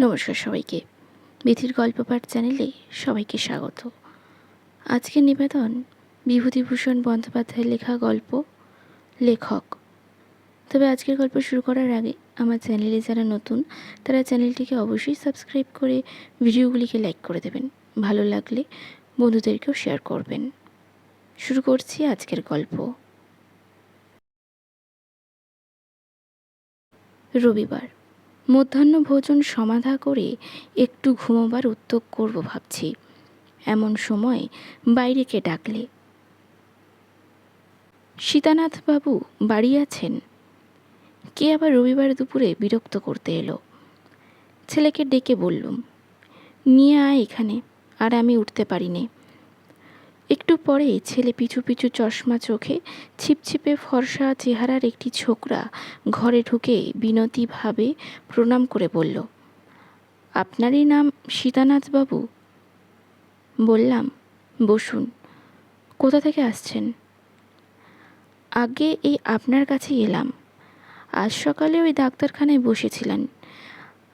নমস্কার সবাইকে। বিথির গল্প পাঠ চ্যানেলে সবাইকে স্বাগত। আজকের নিবেদন বিভূতিভূষণ বন্দ্যোপাধ্যায়ের লেখা গল্প, লেখক। তবে আজকের গল্প শুরু করার আগে আমার চ্যানেলে যারা নতুন, তারা চ্যানেলটিকে অবশ্যই সাবস্ক্রাইব করে ভিডিওগুলিকে লাইক করে দেবেন। ভালো লাগলে বন্ধুদেরকেও শেয়ার করবেন। শুরু করছি আজকের গল্প। রবিবার। মধ্যাহ্ন ভোজন সমাধা করে একটু ঘুমোবার উদ্যোগ করব ভাবছি। এমন সময় বাইরে কে ডাকলে সীতানাথ বাবু বাড়ি আছেন? কে আবার রবিবার দুপুরে বিরক্ত করতে এলো। ছেলেকে ডেকে বললুম, নিয়ে আয় এখানে, আর আমি উঠতে পারিনে। একটু পরে ছেলে পিছু পিছু চশমা চোখে ছিপছিপে ফর্সা চেহারার একটি ছোকরা ঘরে ঢুকে বিনতিভাবে প্রণাম করে বলল, আপনারই নাম সীতানাথবাবু? বললাম, বসুন, কোথা থেকে আসছেন? আগে এই আপনার কাছে এলাম। আজ সকালে ওই ডাক্তারখানায় বসেছিলেন।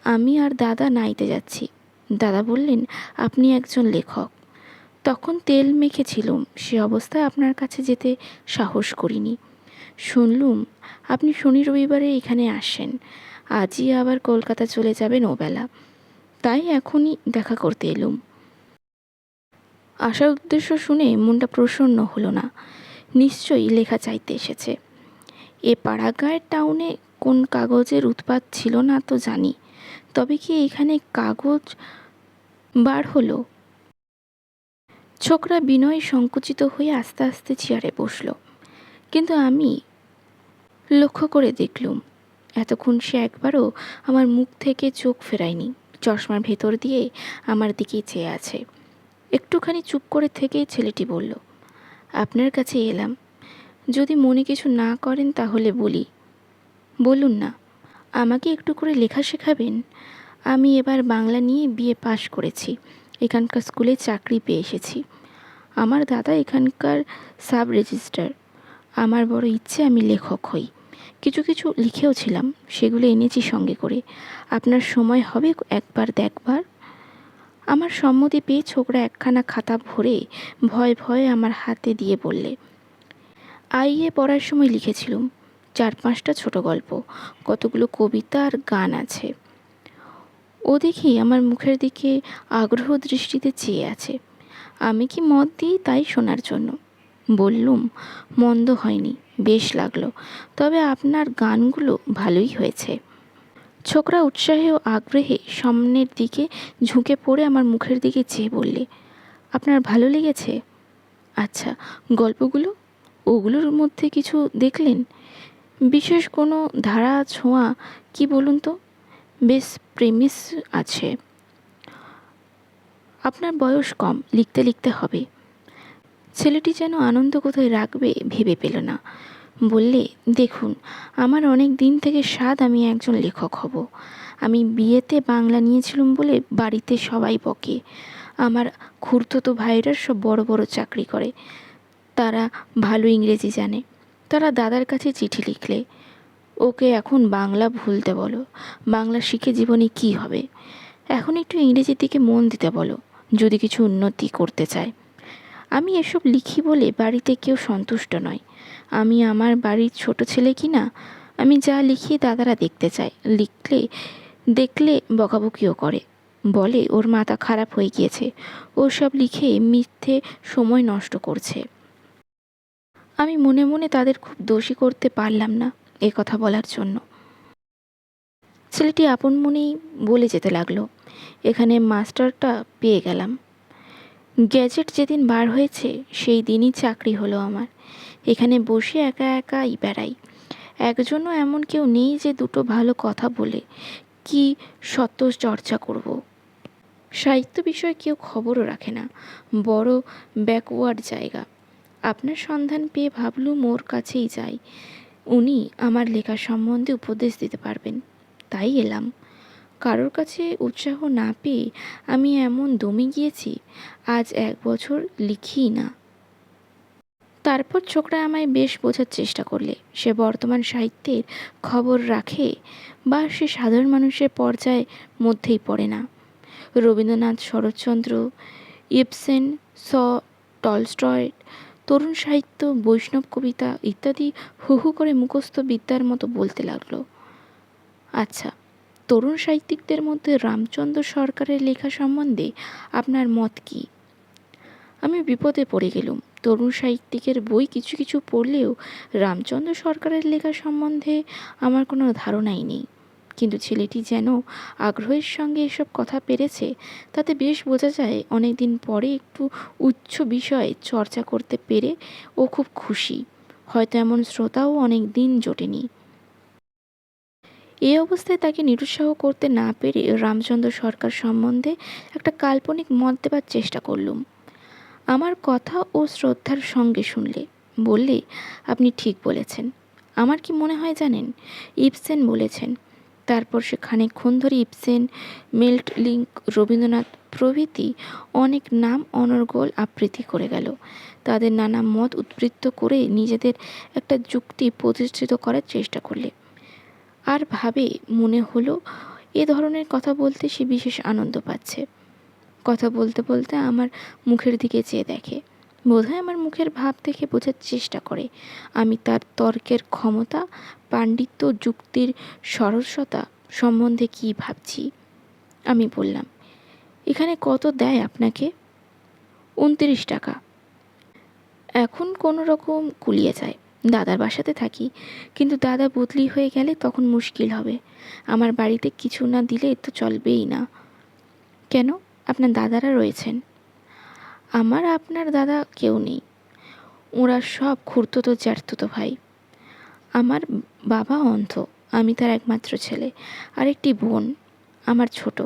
আমি আর দাদা নাইতে যাচ্ছি। দাদা বললেন, আপনি একজন লেখক। তখন তেল মেখেছিলুম, সে অবস্থায় আপনার কাছে যেতে সাহস করিনি। শুনলুম, আপনি শনি রবিবারে এখানে আসেন, আজই আবার কলকাতা চলে যাবেন ওবেলা। তাই এখনই দেখা করতে এলুম। আসার উদ্দেশ্য শুনে মনটা প্রসন্ন হলো না। নিশ্চয়ই লেখা চাইতে এসেছে। এ পাড়াগাঁয়ের টাউনে কোন কাগজের উৎপাত ছিল না তো জানি, তবে কি এখানে কাগজ বার হলো? ছোকরা বিনয় সংকুচিত হয়ে আস্তে আস্তে চেয়ারে বসল। কিন্তু আমি লক্ষ্য করে দেখলুম, এতক্ষণ সে একবারও আমার মুখ থেকে চোখ ফেরায়নি। চশমার ভেতর দিয়ে আমার দিকেই চেয়ে আছে। একটুখানি চুপ করে থেকেই ছেলেটি বলল, আপনার কাছে এলাম। যদি মনে কিছু না করেন তাহলে বলি। বলুন না, আমাকে একটু করে লেখা শেখাবেন? আমি এবার বাংলা নিয়ে বিএ পাশ করেছি। এখানকার স্কুলে চাকরি পেয়ে এসেছি। আমার দাদা এখানকার সাব রেজিস্ট্রার। আমার বড় ইচ্ছে আমি লেখক হই। কিছু কিছু লিখেও ছিলাম, সেগুলো এনেছি সঙ্গে করে। আপনার সময় হবে একবার দেখবার। আমার সম্মতি পেয়ে ছোকরা একখানা খাতা ভরে ভয় ভয়ে আমার হাতে দিয়ে বললে আইএ পড়ার সময় লিখেছিলুম। চার পাঁচটা ছোট গল্প, কতগুলো কবিতা আর গান আছে। ও দেখি আমার মুখের দিকে আগ্রহ দৃষ্টিতে চেয়ে আছে। আমি কি মত দিই তাই শোনার জন্য? বললুম, মন্দ হয়নি, বেশ লাগল। তবে আপনার গানগুলো ভালোই হয়েছে। ছোকরা উৎসাহে ও আগ্রহে সামনের দিকে ঝুঁকে পড়ে আমার মুখের দিকে চেয়ে বললে, আপনার ভালো লেগেছে? আচ্ছা গল্পগুলো? ওগুলোর মধ্যে কিছু দেখলেন? বিশেষ কোনো ধারা, ছোঁয়া, কি বলুন তো? বেশ প্রেমিস আছে। আপনার বয়স কম, লিখতে লিখতে হবে। ছেলেটি যেন আনন্দ কোথায় রাখবে ভেবে পেল না। বললে, দেখুন, আমার অনেক দিন থেকে স্বাদ আমি একজন লেখক হব। আমি বিয়েতে বাংলা নিয়েছিলাম বলে বাড়িতে সবাই বকে। আমার খুড়তো ভাইরা সব বড় বড় চাকরি করে। তারা ভালো ইংরেজি জানে। তারা দাদার কাছে চিঠি লিখলে। ওকে এখন বাংলা ভুলতে বলো। বাংলা শিখে জীবনে কি হবে? এখন একটু ইংরেজির দিকে মন দিতে বলো, যদি কিছু উন্নতি করতে চায়। আমি এসব লিখি বলে বাড়িতে কেউ সন্তুষ্ট নয়। আমি আমার বাড়ির ছোট ছেলে কি না? আমি যা লিখি দাদারা দেখতে চায়। লিখলে, দেখলে বকাবকিও করে। বলে, ওর মাথা খারাপ হয়ে গিয়েছে। ও সব লিখে মিথ্যে সময় নষ্ট করছে। আমি মনে মনে তাদের খুব দোষী করতে পারলাম না। এ কথা বলার জন্য। ছেলেটি আপন মনেই বলে যেতে লাগল, এখানে মাস্টারটা পেয়ে গেলাম। গ্যাজেট যেদিন বার হয়েছে, সেই দিনই চাকরি হলো আমার। এখানে বসে একা একাই বেড়াই। একজনও এমন কেউ নেই যে দুটো ভালো কথা বলে। কি সত্য চর্চা করব। সাহিত্য বিষয়ে কেউ খবরও রাখে না। বড় ব্যাকওয়ার্ড জায়গা। আপনার সন্ধান পেয়ে ভাবলু মোর কাছেই যাই। উনি আমার লেখা সম্বন্ধে উপদেশ দিতে পারবেন। তাই এলাম। কারোর কাছে উৎসাহ না পেয়ে আমি এমন দমে গিয়েছি, আজ এক বছর লিখি না। তারপর ছোকরা আমায় বেশ বোঝার চেষ্টা করলে। সে বর্তমান সাহিত্যের খবর রাখে বা সে সাধারণ মানুষের পর্যায়ে মধ্যেই পড়ে না। রবীন্দ্রনাথ শরৎচন্দ্র, ইবসেন, স, টলস্টয় তরুণ সাহিত্য, বৈষ্ণব কবিতা ইত্যাদি হু হু করে মুখস্থ বিদ্যার মতো বলতে লাগল। আচ্ছা তরুণ সাহিত্যিকদের মধ্যে রামচন্দ্র সরকারের লেখা সম্বন্ধে আপনার মত কী? আমি বিপদে পড়ে গেলুম। তরুণ সাহিত্যিকের বই কিছু কিছু পড়লেও রামচন্দ্র সরকারের লেখা সম্বন্ধে আমার কোনো ধারণাই নেই। কিন্তু ছেলেটি যেন আগ্রহের সঙ্গে এসব কথা পেরেছে, তাতে বেশ বোঝা যায় অনেক দিন পরে একটু উচ্চ বিষয়ে চর্চা করতে পেরে ও খুব খুশি। হয়তো এমন শ্রোতাও অনেক দিন জোটেনি। এই অবস্থায় তাকে নিরুৎসাহ করতে না পেরে রামচন্দ্র সরকার সম্বন্ধে একটা কাল্পনিক মত দেবার চেষ্টা করলুম। আমার কথা ও শ্রদ্ধার সঙ্গে শুনলে, বললে, আপনি ঠিক বলেছেন। আমার কি মনে হয় জানেন? ইবসেন বলেছেন তারপর সে খানিকক্ষণ ধরে ইবসেন মেল্ট লিঙ্ক রবীন্দ্রনাথ প্রভৃতি অনেক নাম অনর্গল আবৃত্তি করে গেল। তাদের নানা মত উদ্বৃত্ত করে নিজেদের একটা যুক্তি প্রতিষ্ঠিত করার চেষ্টা করলে। আর ভাবে মনে হলো, এ ধরনের কথা বলতে সে বিশেষ আনন্দ পাচ্ছে। কথা বলতে বলতে আমার মুখের দিকে চেয়ে দেখে। বোধহয় আমার মুখের ভাব দেখে বোঝার চেষ্টা করে। আমি তার তর্কের ক্ষমতা পাণ্ডিত্য যুক্তির সরসতা সম্বন্ধে কী ভাবছি? আমি বললাম, এখানে কত দেয় আপনাকে? উনত্রিশ টাকা। এখন কোনো রকম কুলিয়ে যায়। দাদার বাসাতে থাকি, কিন্তু দাদা বদলি হয়ে গেলে তখন মুশকিল হবে। আমার বাড়িতে কিছু না দিলে তো চলবেই না। কেন? আপনার দাদারা রয়েছেন? আমার আপনার দাদা কেউ নেই। ওরা সব খুঁড়তো তো জ্যাঠতো ভাই। আমার বাবা অন্ধ, আমি তার একমাত্র ছেলে আর একটি বোন, আমার ছোট,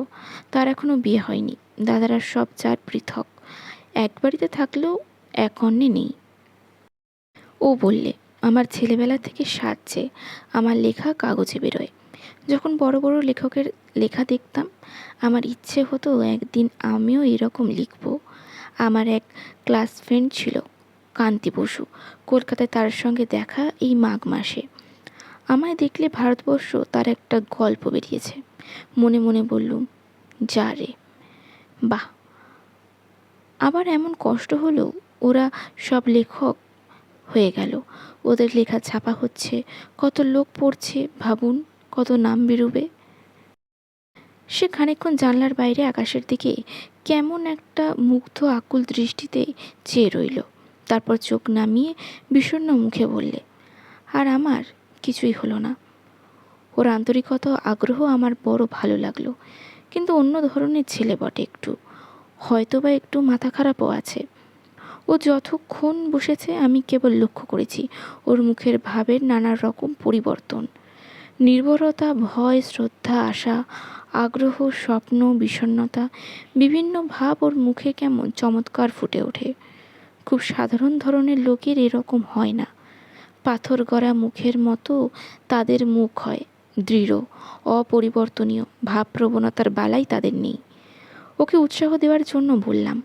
তার এখনও বিয়ে হয়নি, দাদারা সব চার পৃথক, এক বাড়িতে থাকলেও এক অন্যে নেই। ও বললে, আমার ছেলেবেলা থেকে সাজছে, আমার লেখা কাগজে বেরোয়। যখন বড় বড় লেখকের লেখা দেখতাম, আমার ইচ্ছে হতো একদিন আমিও এরকম লিখব। আমার এক ক্লাস ফ্রেন্ড ছিল, কান্তি বসু, কলকাতায় তার সঙ্গে দেখা এই মাঘ মাসে। আমায় দেখলে ভারতবর্ষ তার একটা গল্প বেরিয়েছে। মনে মনে বললুম, যা রে, বাহ। আবার এমন কষ্ট হলো, ওরা সব লেখক হয়ে গেল। ওদের লেখা ছাপা হচ্ছে, কত লোক পড়ছে, ভাবুন, কত নাম বেরোবে। সে খানিকক্ষণ জানলার বাইরে আকাশের দিকে কেমন একটা মুগ্ধ আকুল দৃষ্টিতে চেয়ে রইল। তারপর চোখ নামিয়ে বিষণ্ণ মুখে বললে, আর আমার কিছুই হলো না। ওর আন্তরিকতা আগ্রহ আমার বড় ভালো লাগল। কিন্তু অন্য ধরনের ছেলে বটে একটু। হয়তো বা একটু মাথা খারাপও আছে। ও যতক্ষণ বসেছে আমি কেবল লক্ষ্য করেছি ওর মুখের ভাবের নানা রকম পরিবর্তন। নির্ভরতা ভয়, শ্রদ্ধা, আশা, আগ্রহ, স্বপ্ন বিষণ্নতা বিভিন্ন ভাব ওর মুখে কেমন চমৎকার ফুটে ওঠে। খুব সাধারণ ধরনের লোকের এরকম হয় না। পাথর গড়া মুখের মতো তাদের মুখ হয়। দৃঢ়, অপরিবর্তনীয় ভাবপ্রবণতার বালাই তাদের নেই। ওকে উৎসাহ দেওয়ার জন্য বললাম,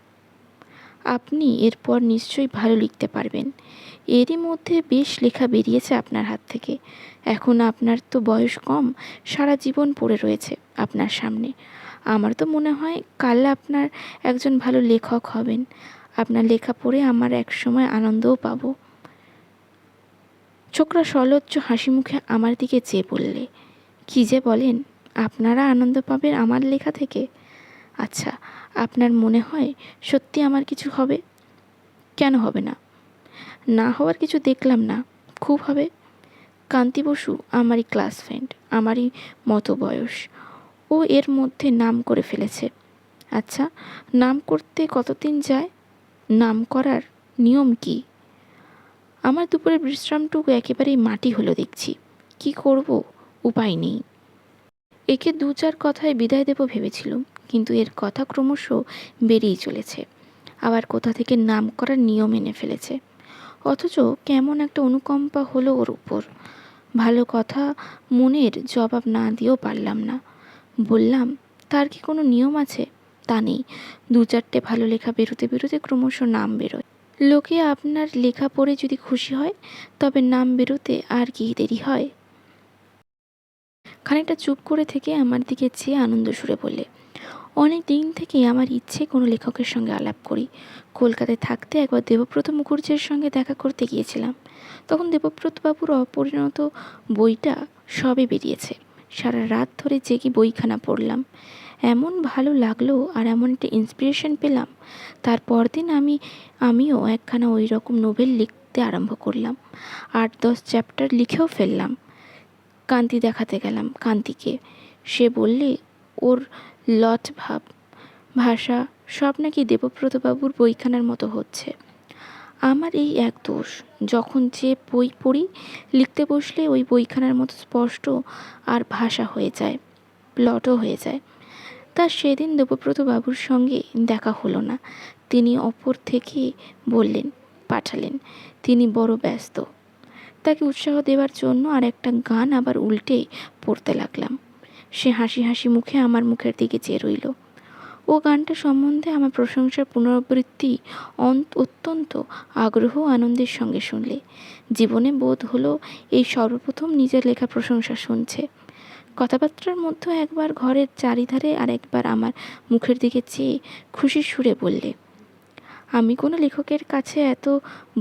আপনি এরপর নিশ্চয়ই ভালো লিখতে পারবেন। এরই মধ্যে বেশ লেখা বেরিয়েছে আপনার হাত থেকে। এখন আপনার তো বয়স কম, সারা জীবন পড়ে রয়েছে আপনার সামনে। আমার তো মনে হয় কাল আপনার একজন ভালো লেখক হবেন। আপনার লেখা পড়ে আমার এক সময় আনন্দও পাবো। ছোকরা সলজ্জ হাসি মুখে আমার দিকে চেয়ে বললে কী যে বলেন, আপনারা আনন্দ পাবেন আমার লেখা থেকে। আচ্ছা আপনার মনে হয় সত্যি আমার কিছু হবে? কেন হবে না? না হওয়ার কিছু দেখলাম না। খুব হবে। কান্তি বসু, আমারই ক্লাস ফ্রেন্ড আমারই মতো বয়স। ও এর মধ্যে নাম করে ফেলেছে। আচ্ছা নাম করতে কতদিন যায়? নাম করার নিয়ম কি? আমার দুপুরের বিশ্রামটুকু একেবারেই মাটি হলো দেখছি। কি করব? উপায় নেই। একে দু চার কথায় বিদায় দেব ভেবেছিলুম, কিন্তু এর কথা ক্রমশ বেড়েই চলেছে। আবার কোথা থেকে নাম করার নিয়ম এনে ফেলেছে। অথচ কেমন একটা অনুকম্পা হলো ওর উপর। ভালো কথা মনের জবাব না দিয়েও পারলাম না। বললাম, তার কি কোনো নিয়ম আছে? তা নেই। দু চারটে ভালো লেখা বেরোতে বেরোতে ক্রমশ নাম বেরোয়। লোকে আপনার লেখা পড়ে যদি খুশি হয়, তবে নাম বেরোতে আর কি দেরি হয়? খানিকটা চুপ করে থেকে আমার দিকে চেয়ে আনন্দ সুরে বললে, অনেক দিন থেকেই আমার ইচ্ছে কোনো লেখকের সঙ্গে আলাপ করি। কলকাতায় থাকতে একবার দেবব্রত মুখুর্জির সঙ্গে দেখা করতে গিয়েছিলাম। তখন দেবব্রতবাবুর অপরিণত বইটা সবে বেরিয়েছে। সারা রাত ধরে জেগে বইখানা পড়লাম। এমন ভালো লাগল আর এমন একটা ইন্সপিরেশন পেলাম। তার পরদিন আমি, আমিও একখানা ওই রকম নোভেল লিখতে আরম্ভ করলাম। আট দশ চ্যাপ্টার লিখেও ফেললাম। কান্তি দেখাতে গেলাম কান্তিকে। সে বললে, ওর লট ভাব, ভাষা সব নাকি দেবব্রতবাবুর বইখানার মতো হচ্ছে। আমার এই এক দোষ, যখন যে বই পড়ি, লিখতে বসলে ওই বইখানার মতো স্পষ্ট আর ভাষা হয়ে যায়, প্লটও হয়ে যায়। তা সেদিন দেবব্রত বাবুর সঙ্গে দেখা হলো না। তিনি অপর থেকে বললেন, পাঠালেন। তিনি বড় ব্যস্ত। তাকে উৎসাহ দেওয়ার জন্য আর একটা গান আবার উল্টে পড়তে লাগলাম। সে হাসি হাসি মুখে আমার মুখের দিকে চেয়ে রইল। ও গানটা সম্বন্ধে আমার প্রশংসার পুনরাবৃত্তি অত্যন্ত আগ্রহ আনন্দের সঙ্গে শুনলে। জীবনে বোধ হলো এই সর্বপ্রথম নিজের লেখা প্রশংসা শুনছে। কথাবার্তার মধ্যে একবার ঘরের চারিধারে আর একবার আমার মুখের দিকে চেয়ে খুশির সুরে বললে, আমি কোনো লেখকের কাছে এত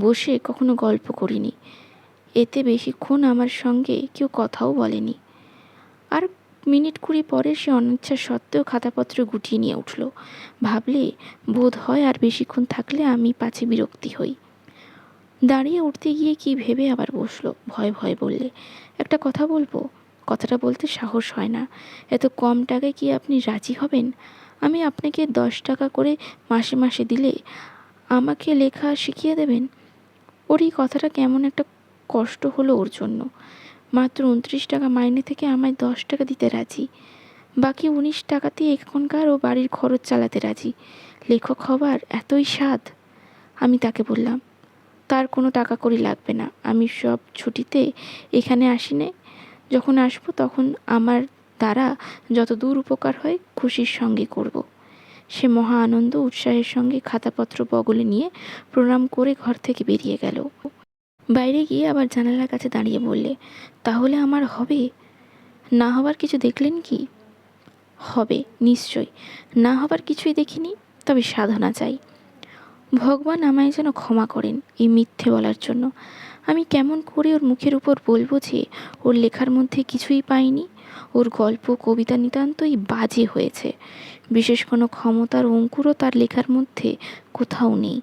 বসে কখনো গল্প করিনি। এতে বেশিক্ষণ আমার সঙ্গে কেউ কথাও বলেনি। আর মিনিট কুড়ি পরে সে অনিচ্ছা সত্ত্বেও খাতাপত্র গুটিয়ে নিয়ে উঠল। ভাবলে বোধ হয় আর বেশিক্ষণ থাকলে আমি পাছে বিরক্তি হই। দাঁড়িয়ে উঠতে গিয়ে কি ভেবে আবার বসল, ভয় ভয় বললে, একটা কথা বলব? কথাটা বলতে সাহস হয় না। এত কম টাকায় কি আপনি রাজি হবেন? আমি আপনাকে দশ টাকা করে মাসে মাসে দিলে আমাকে লেখা শিখিয়ে দেবেন? ওর এই কথাটা কেমন একটা কষ্ট হলো ওর জন্য। মাত্র উনত্রিশ টাকা মাইনে থেকে আমায় দশ টাকা দিতে রাজি। বাকি উনিশ টাকাতেই এখনকার ও বাড়ির খরচ চালাতে রাজি। লেখক হবার এতই স্বাদ। আমি তাকে বললাম, তার কোনো টাকা করি লাগবে না। আমি সব ছুটিতে এখানে আসিনে যখন আসব তখন আমার দ্বারা যত দূর উপকার হয় খুশির সঙ্গে করব। সে মহা আনন্দ উৎসাহের সঙ্গে খাতাপত্র বগলে নিয়ে প্রণাম করে ঘর থেকে বেরিয়ে গেল। বাইরে গিয়ে আবার জানালার কাছে দাঁড়িয়ে বললে, তাহলে আমার হবে? না হবার কিছু দেখলেন কি? হবে, নিশ্চয়। না হবার কিছুই দেখিনি, তবে সাধনা চাই। ভগবান আমায় যেন ক্ষমা করেন এই মিথ্যে বলার জন্য। আমি কেমন করে ওর মুখের উপর বলব যে ওর লেখার মধ্যে কিছুই পাইনি? ওর গল্প, কবিতা নিতান্তই বাজে হয়েছে। বিশেষ কোনো ক্ষমতার অঙ্কুরও তার লেখার মধ্যে কোথাও নেই।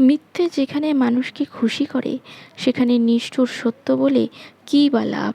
মিথ্যে যেখানে মানুষকে খুশি করে, সেখানে নিষ্ঠুর সত্য বলে কী বা লাভ?